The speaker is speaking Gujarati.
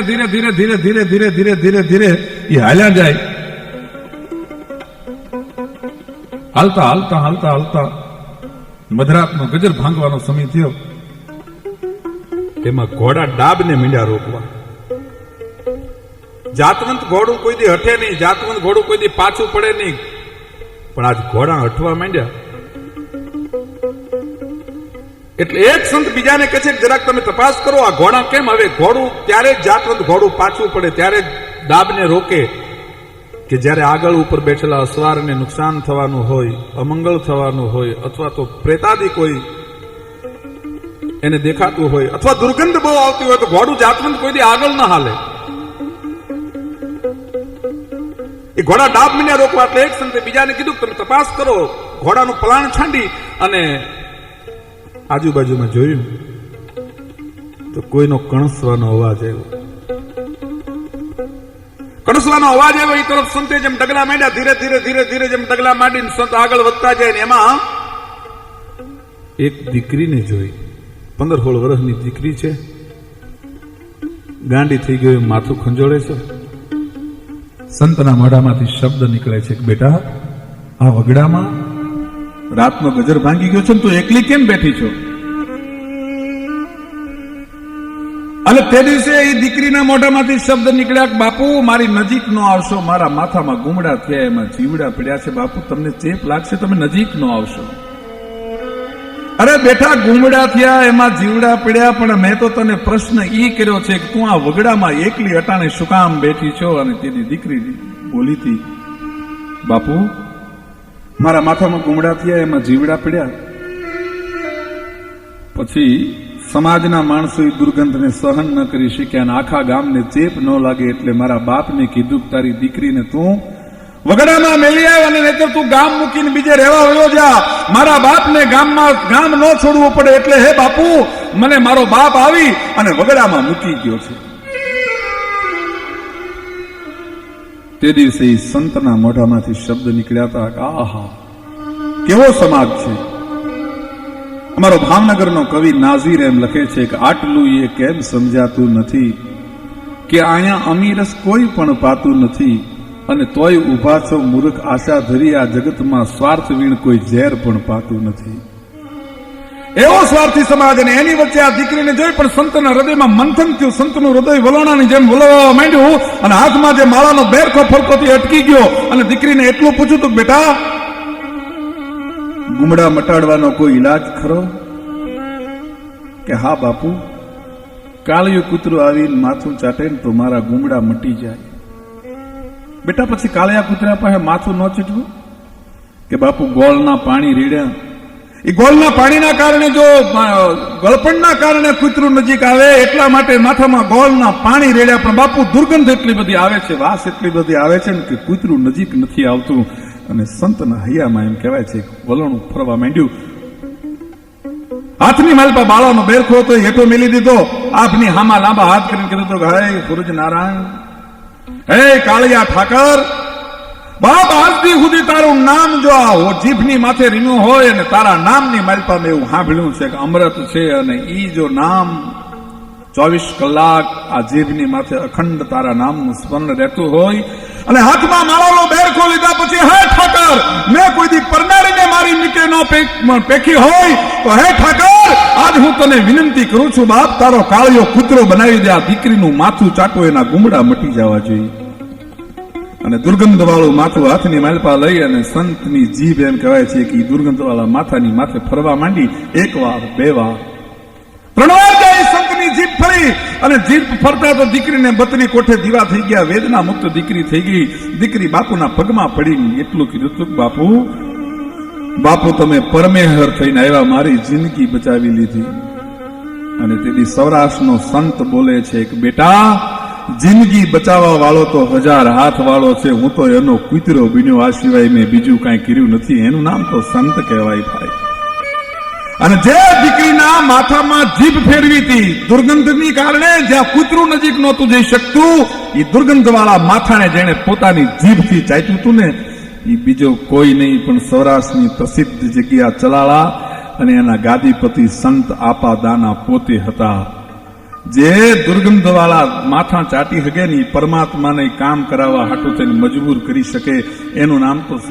ધીરે ધીરે ધીરે ધીરે ધીરે ધીરે ધીરે ધીરે એ હાલ્યા જાય. હાલતા હાલતા હાલતા હાલતા મધરાતનો ગજર ભાંગવાનો સમય થયો. એમાં ઘોડા ડાબને મીંડા રોકવા. જાતવંત ઘોડું કોઈ દી હઠે નહીં, જાતવંત ઘોડું કોઈ દી પાછું પડે નહીં. પણ આજ ઘોડા હઠવા માંડ્યા. એટલે એક સંત બીજાને કહે છે, જરાક તમે તપાસ કરો, આ ઘોડા કેમ હવે ઘોડું ત્યારે જ જાતવંત ઘોડું પાછું પડે, ત્યારે જ ડાબને રોકે કે જ્યારે આગળ ઉપર બેઠેલા અસવારને નુકસાન થવાનું હોય અમંગળ થવાનું હોય, અથવા તો પ્રેતાદી કોઈ એને દેખાતું હોય, અથવા દુર્ગંધ બહુ આવતી હોય, તો ઘોડું જાતવંત કોઈ દી આગળ ન હાલે. એ ઘોડા ડાબ મીને રોકવા એટલે એક સંતે બીજાને કીધું તમે તપાસ કરો, ઘોડાનું પલાણ છાંડી અને આજુબાજુમાં જોયું તો કોઈનો કણસવાનો અવાજ આવ્યો. કણસવાનો અવાજ આવ્યો એ તરફ સંતે જેમ ડગલા માંડ્યા, ધીરે ધીરે ધીરે ધીરે જેમ ડગલા માંડીને સંત આગળ વધતા જાય ને, એમાં એક દીકરીને જોઈ. પંદર સોળ વર્ષની દીકરી છે. ગાંડી થઈ ગયો માથું ખંજોળે છે. સંતના મોઢામાંથી શબ્દ નીકળે છે કે, બેટા, આ વગડામાં રાતનો ગજર ભાંગી ગયો છે તું એકલી કેમ બેઠી છો? અને તે દિવસે એ દીકરીના મોઢામાંથી શબ્દ નીકળ્યા બાપુ, મારી નજીક નો આવશો, મારા માથામાં ગુમડા થયા, એમાં જીવડા પડ્યા છે, બાપુ, તમને ચેપ લાગશે, તમે નજીક નો આવશો. અરે બેઠા ગુમડા થયા, એમાં જીવડા પડ્યા, પણ મેં તો તને પ્રશ્ન ઈ કર્યો છે કે તું આ વગડામાં એકલી અટાણે શું કામ બેઠી છો? અને તેની દીકરી બોલી હતી, બાપુ મારા માથામાં ગુમડા થયા, એમાં જીવડા પડ્યા. પછી સમાજના માણસો એ દુર્ગંધને સહન ન કરી શક્યા અને આખા ગામને ચેપ ન લાગે એટલે મારા બાપને કીધું તારી દીકરીને તું વગડામાં મેલી આવ્યો અને નહીતર તું ગામ મૂકીને બીજે રહેવા વયો જા. મારા બાપને ગામમાં ગામ ન છોડવું પડે એટલે હે બાપુ, મને મારો બાપ આવી અને વગડામાં મૂકી ગયો છે. તે દિવસે એ સંતના મોઢામાંથી શબ્દ નીકળ્યા હતા કે, આહા, કેવો સમાજ છે? અમારો ભાવનગરનો કવિ નાઝીર એમ લખે છે કે, આટલું એ કેમ સમજાતું નથી? કે અહીંયા અમીરસ કોઈ પણ પાતું નથી, અને તોય ઊભા છો મૂર્ખ આશા ધરી આ જગતમાં સ્વાર્થ વીણ કોઈ ઝેર પણ પાતું નથી. એવો સ્વાર્થી સમાજ અને એની વચ્ચે આ દીકરીને જોઈ પણ સંતના હૃદયમાં મંથન થયું. સંતનું હૃદય વલોણાની જેમ વલોવા માંડ્યું અને હાથમાં જે માળાનો બેરખો ફરકોથી અટકી ગયો અને દીકરીને એટલું પૂછ્યું તું બેટા, ગુમડા મટાડવાનો કોઈ ઈલાજ ખરો? કે, હા, બાપુ, કાળિયું કૂતરું આવીને માથું ચાટે ને તો મારા ગુમડા મટી જાય. બેટા, પછી કાળિયા કૂતરા પાસે માથું ન ચીટવું? કે, બાપુ, ગોળના પાણી રેડ્યા એ ગોલના પાણીના કારણે જો ગળપણના કારણે કૂતરું નજીક આવે, એટલા માટે માથામાં ગોલના પાણી રેડ્યા પણ બાપુ દુર્ગંધ એટલી બધી આવે છે, વાસ એટલી બધી આવે છે ને કે કૂતરું નજીક નથી આવતું. અને સંતના હૈયામાં એમ કહેવાય છે, વલણું ફરવા માંડ્યું. હાથની માલપા બાળાનો બેરખો હતો હેઠો મેલી દીધો. આપની હામાં લાંબા હાથ કરીને કીધું તો હે, સૂરજ નારાયણ. હે, કાળિયા ઠાકર. બાપ આજથી સુધી તારું નામ જો આ જીભની માથે રીનું હોય અને તારા નામની મારી મેં એવું સાંભળ્યું છે કે અમૃત છે અને ઈ જો નામ ચોવીસ કલાક આ જીભની માથે અખંડ તારા નામનું સ્મરણ રહેતું હોય અને હાથમાં માળાનો બેરખો લીધા પછી હે ઠાકર, મેં કોઈ દી પરનારીને મારી નીચે ન પેખી હોય તો હે ઠાકર, આજ હું તને વિનંતી કરું છું બાપ, તારો કાળિયો કૂતરો બનાવી દે, આ દીકરીનું માથું ચાટો એના ગુમડા મટી જવા જોઈએ. અને દુર્ગંધ વાળું માથું હાથની માલપા લઈ અને સંતની જીભ એમ કહેવાય છે કે દુર્ગંધ વાળા માથાની માથે ફરવા માંડી એક વાર બે વાર. વાર જાય સંતની જીભ ફરી અને જીભ ફરતા તો દીકરીને બતની કોઠે દીવા થઈ ગયા વેદના મુક્ત દીકરી થઈ ગઈ. દીકરી બાપુના પગમાં પડી એટલું કીધું તું બાપુ બાપુ તમે પરમેહર થઈને આવ્યા, મારી જિંદગી બચાવી લીધી. અને તેથી સૌરાષ્ટ્રનો સંત બોલે છે કે, બેટા જિંદગી બચાવવા વાળો તો હજાર હાથ વાળો છે, હું તો એનો કૂતરો બન્યો, આ સિવાય મેં બીજું કાંઈ કર્યું નથી, એનું નામ તો સંત કહેવાય ભાઈ. અને જે દીકરીના માથામાં જીભ ફેરવી હતી, દુર્ગંધની કારણે જ્યાં કૂતરું નજીક નહોતું જઈ શકતું એ દુર્ગંધવાળા માથાને જેણે પોતાની જીભથી ચાટ્યું હતું ને એ બીજો કોઈ નહીં, પણ સૌરાષ્ટ્રની પ્રસિદ્ધ જગ્યા ચલાળા, અને એના ગાદીપતિ સંત આપા દાના પોતે હતા. જે દુર્ગંધ વાળા માથા ચાટી હગે ની પરમાત્માને કામ કરાવવા હાટું તેને મજબૂર કરી શકે, એનું નામ તો સાધુ